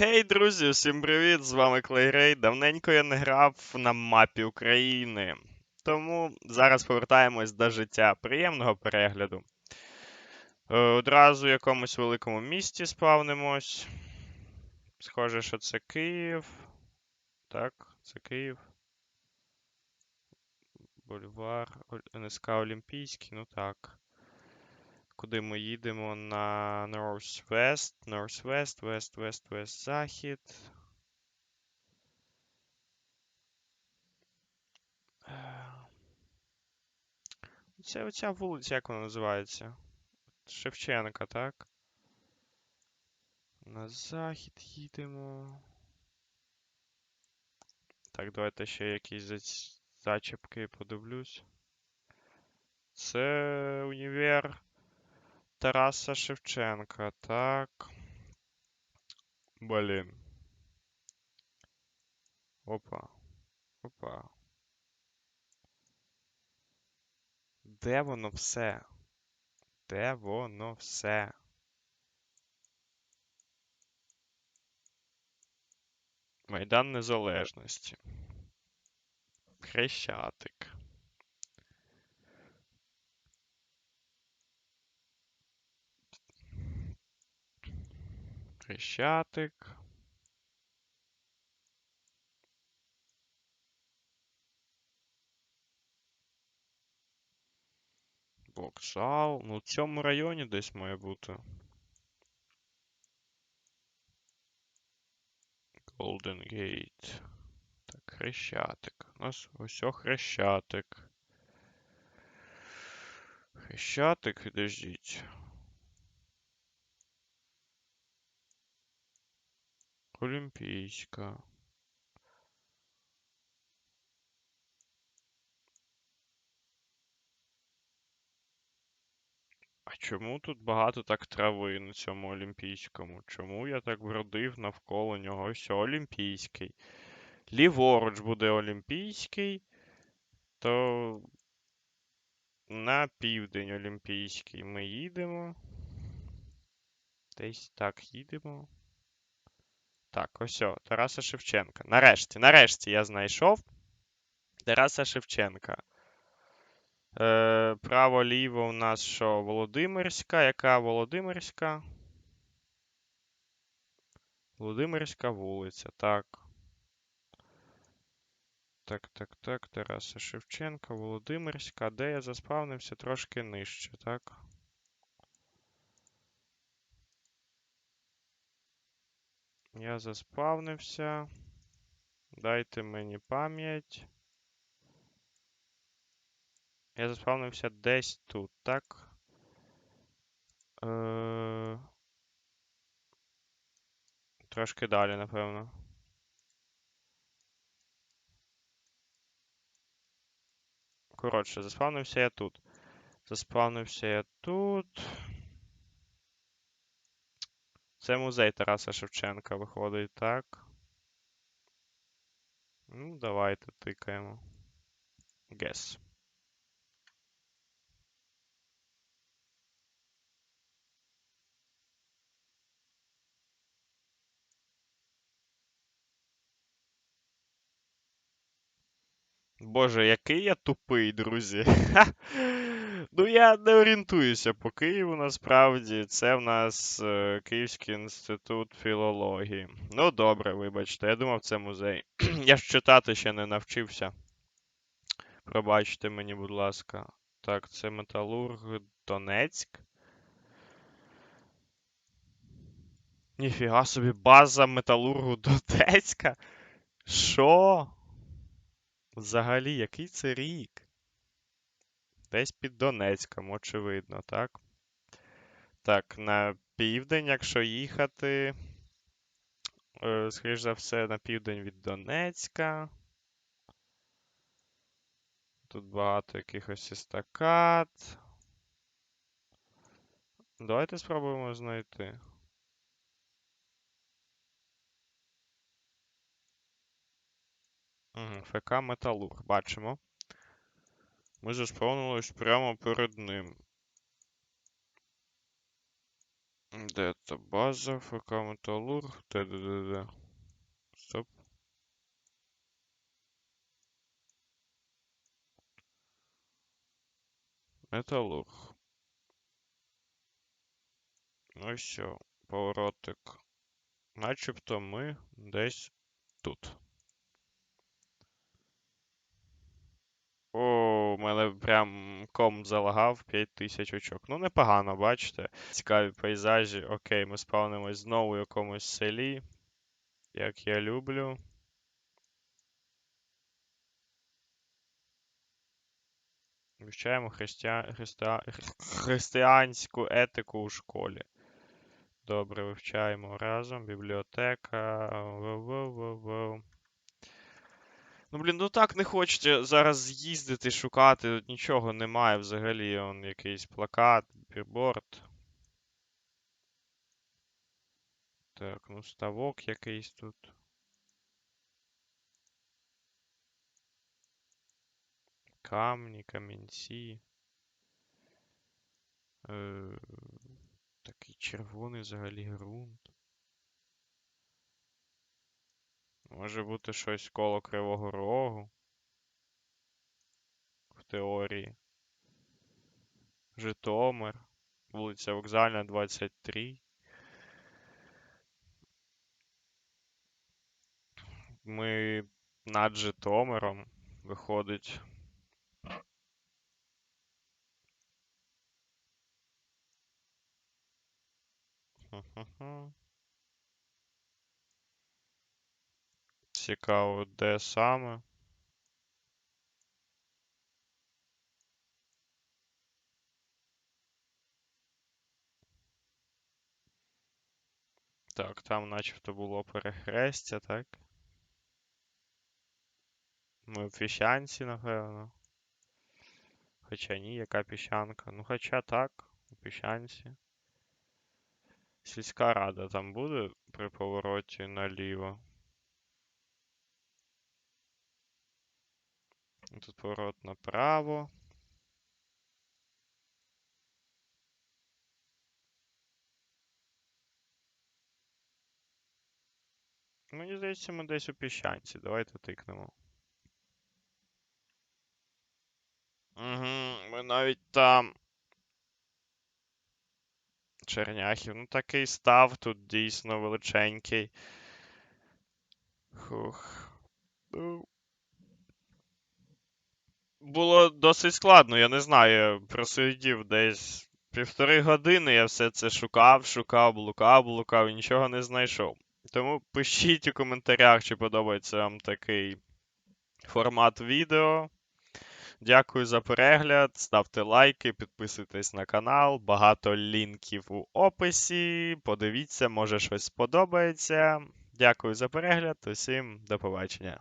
Хей, друзі, всім привіт! З вами Клейрей. Давненько я не грав на мапі України. Тому зараз повертаємось до життя. Приємного перегляду. Е, Одразу в якомусь великому місті спавнимось. Схоже, що це Київ. Так, це Київ. Бульвар, НСК Олімпійський, ну так. Куди ми їдемо на Northwest, Northwest, West, West, West, Захід. Це оця вулиця, як вона називається? Шевченка, так? На захід їдемо. Так, давайте ще якісь зачіпки подивлюсь. Це універ Тараса Шевченка, так. Блін. Опа. Опа. Де воно все? Де воно все? Майдан Незалежності. Хрещатик. Хрещатик. Вокзал. Ну, в цьому районі десь має бути. Golden Gate. Так, хрещатик. У нас ось хрещатик. Хрещатик, підождіть. Олімпійська. А чому тут багато так трави на цьому олімпійському? Чому я так бродив навколо нього? Ось олімпійський. Ліворуч буде олімпійський, то на південь олімпійський ми їдемо. Десь так їдемо. Так, ось о, Тараса Шевченка. Нарешті, нарешті я знайшов Тараса Шевченка. Е, право-ліво у нас що? Володимирська. Яка Володимирська? Володимирська вулиця, так. Так, так, так, Тараса Шевченка, Володимирська. Де я заспавнився трошки нижче, так? Я заспавнився. Дайте мені пам'ять. Я заспавнився десь тут, так? Е... Трошки далі, напевно. Коротше, заспавнився я тут. Заспавнився я тут. Це музей Тараса Шевченка виходить, так? Ну, давайте тикаємо. Guess. Боже, який я тупий, друзі. Ну, я не орієнтуюся по Києву насправді. Це в нас е, Київський інститут філології. Ну, добре, вибачте, я думав, це музей. Я ж читати ще не навчився. Пробачте мені, будь ласка. Так, це Металург Донецьк. Ніфіга собі, база Металургу Донецька. Що? Взагалі, який це рік? Десь під Донецьком, очевидно, так? Так, на південь, якщо їхати. Е, скоріш за все, на південь від Донецька. Тут багато якихось естакад. Давайте спробуємо знайти. ФК Металург, бачимо. Ми заспавнились прямо перед ним. Де то база, ФК Металург, де-де-де-де. Стоп. Металург. Ну і все, поворотик. Начебто ми десь тут. О, у мене прям ком залагав 5000 очок. Ну, непогано, бачите. Цікаві пейзажі. Окей, ми спавнимось знову в якомусь селі. Як я люблю. Вивчаємо христия... христия... християнську етику у школі. Добре, вивчаємо разом. Бібліотека. Воу-воу-воу-воу. Ну, блін, ну так не хочеться зараз з'їздити, шукати. Тут нічого немає взагалі. Он якийсь плакат, бірборд. Так, ну ставок якийсь тут. Камні, камінці. Е, такий червоний взагалі ґрунт. Може бути щось коло Кривого Рогу. В теорії. Житомир. Вулиця Вокзальна, 23. Ми над Житомиром. Виходить. Цікаво, де саме. Так, там начебто було перехрестя, так? Ми в піщанці, напевно. Хоча ні, яка піщанка. Ну, хоча так, у піщанці. Сільська рада там буде при повороті наліво. Тут поворот направо. Мені здається, ми десь у піщанці. Давайте тикнемо. Угу, ми навіть там. Черняхів. Ну такий став тут дійсно величенький. Хух. Ну. Було досить складно, я не знаю. Просидів десь півтори години, я все це шукав, шукав, блукав, блукав і нічого не знайшов. Тому пишіть у коментарях, чи подобається вам такий формат відео. Дякую за перегляд. Ставте лайки, підписуйтесь на канал. Багато лінків у описі. Подивіться, може щось сподобається. Дякую за перегляд. Усім до побачення.